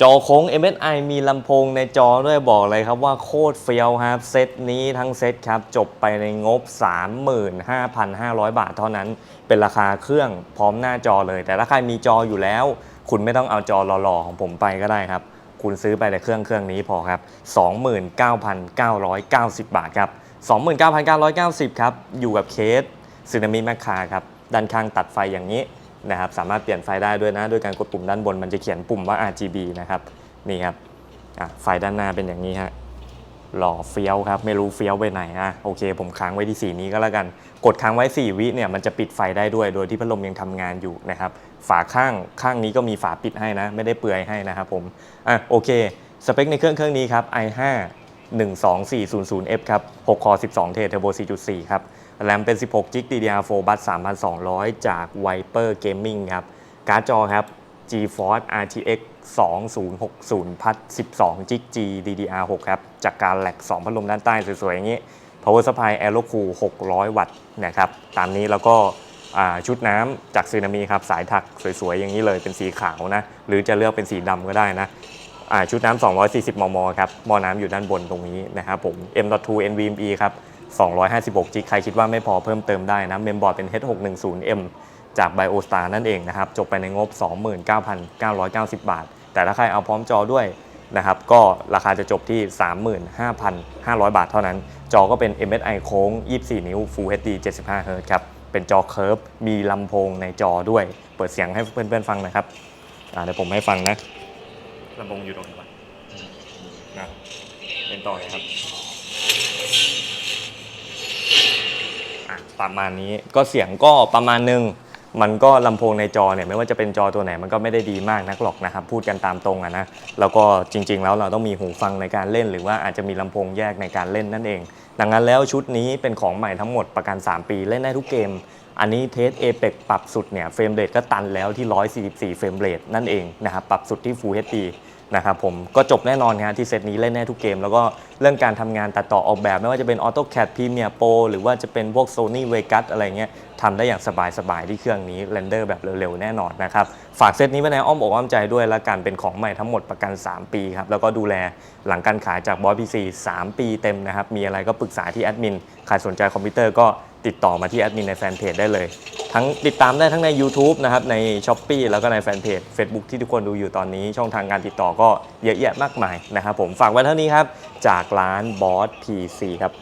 จอโค้ง MSI มีลำโพงในจอด้วยบอกเลยครับว่าโคตรเฟี้ยวครับเซตนี้ทั้งเซตครับ จบไปในงบ 35,500 บาทเท่านั้น เป็นราคาเครื่องพร้อมหน้าจอเลย แต่ถ้าใครมีจออยู่แล้ว คุณไม่ต้องเอาจอหล่อๆของผมไปก็ได้ครับ คุณซื้อไปแต่เครื่องเครื่องนี้พอครับ 29,990 บาทครับ 29,990 ครับ อยู่กับเคสซึนามิแมคคาครับด้านข้างตัดไฟอย่างนี้ นะครับสามารถเปลี่ยนไฟได้ด้วยนะด้วยการกดปุ่มด้านบนมันจะเขียนปุ่มว่า RGB นะครับนี่ครับไฟด้านหน้าเป็นอย่างนี้ฮะหล่อเฟี้ยวครับ ไม่รู้เฟี้ยวไปไหนอะโอเค ผมค้างไว้ที่สีนี้ก็แล้วกัน กดค้างไว้ 4 วิเนี่ยมันจะปิดไฟได้ด้วย โดยที่พัดลมยังทำงานอยู่นะครับ ฝาข้างข้างนี้ก็มีฝาปิดให้นะ ไม่ได้เปลือยให้นะครับผมอะโอเค สเปคในเครื่องเครื่องนี้ครับ i5 12400F ครับ6คอ12 เทเทอร์โบ4.4 ครับ แรมเป็น 16 g b DDR4 บัส3,200 จาก Viper Gaming ครับ การ์ดจอครับ GeForce RTX 2060 พัด12 g b GDDR6 ครับ จากการแหลก2พัดลมด้านใต้สวยๆ อย่างนี้ Power Supply Aero Cool 600 วัตต์นะครับ ตามนี้แล้วก็ชุดน้ำจากซึนามิครับ สายถักสวยๆ อย่างนี้เลยเป็นสีขาวนะ หรือจะเลือกเป็นสีดำก็ได้นะชุดน้ำ240 มม ครับ มอน้ำอยู่ด้านบนตรงนี้นะครับผม M.2 NVMe ครับ 256 g ใครคิดว่าไม่พอเพิ่มเติมได้นะ เมมบอร์ดเป็น H610M จาก BioStar นั่นเองนะครับ จบไปในงบ 29,990 บาท แต่ถ้าใครเอาพร้อมจอด้วยนะครับ ก็ราคาจะจบที่ 35,500 บาทเท่านั้น จอก็เป็น MSI โค้ง 24 นิ้ว Full HD 75 Hz ครับ เป็นจอเคิร์ฟ มีลำโพงในจอด้วย เปิดเสียงให้เพื่อนๆฟังหนะครับอ่าเดี๋ยวผมให้ฟังนะลำโพงอยู่ตรงนี้ก่อนนะเป็นต่อเลยครับ อะประมาณนี้ก็เสียงก็ประมาณหนึง มันก็ลำโพงในจอเนี่ยไม่ว่าจะเป็นจอตัวไหนมันก็ไม่ได้ดีมากนักหรอกนะครับ พูดกันตามตรงอะนะแล้วก็จริง ๆ แล้วเราต้องมีหูฟังในการเล่น หรือว่าอาจจะมีลำโพงแยกในการเล่นนั่นเอง ดังนั้นแล้วชุดนี้เป็นของใหม่ทั้งหมดประกัน 3 ปีเล่นได้ทุกเกม อันนี้เทสเอเปกปรับสุดเนี่ยเฟรมเรทก็ตันแล้วที่ 144 เฟรมเรทนั่นเองนะครับปรับสุดที่ Full HD นะครับผมก็จบแน่นอนครับที่เซตนี้เล่นได้ทุกเกม แล้วก็เรื่องการทำงานตัดต่อออกแบบ ไม่ว่าจะเป็น AutoCAD Premiere Pro หรือว่าจะเป็นพวก Sony Vegas อะไรเงี้ยทำได้อย่างสบายๆที่เครื่องนี้เรนเดอร์แบบเร็วๆ แน่นอนนะครับ ฝากเซตนี้ไว้ในอ้อมอกอ้อมใจด้วยและกันเป็นของใหม่ทั้งหมดประกัน 3 ปีครับ แล้วก็ดูแลหลังการขายจากบอสพีซี3ปีเต็มนะครับ มีอะไรก็ปรึกษาที่แอดมินใครสนใจคอมพิวเตอร์ก็ติดต่อมาที่แอดมินในแฟนเพจได้เลย ทั้งติดตามได้ทั้งใน YouTube นะครับใน s h อ p e e แล้วก็ในแฟนเพจ Facebook ที่ทุกคนดูอยู่ตอนนี้ ช่องทางการติดต่อก็เยอะแยะมากมายนะครับผมฝากไว้เท่านี้ครับ จากร้านบอส PC ครับ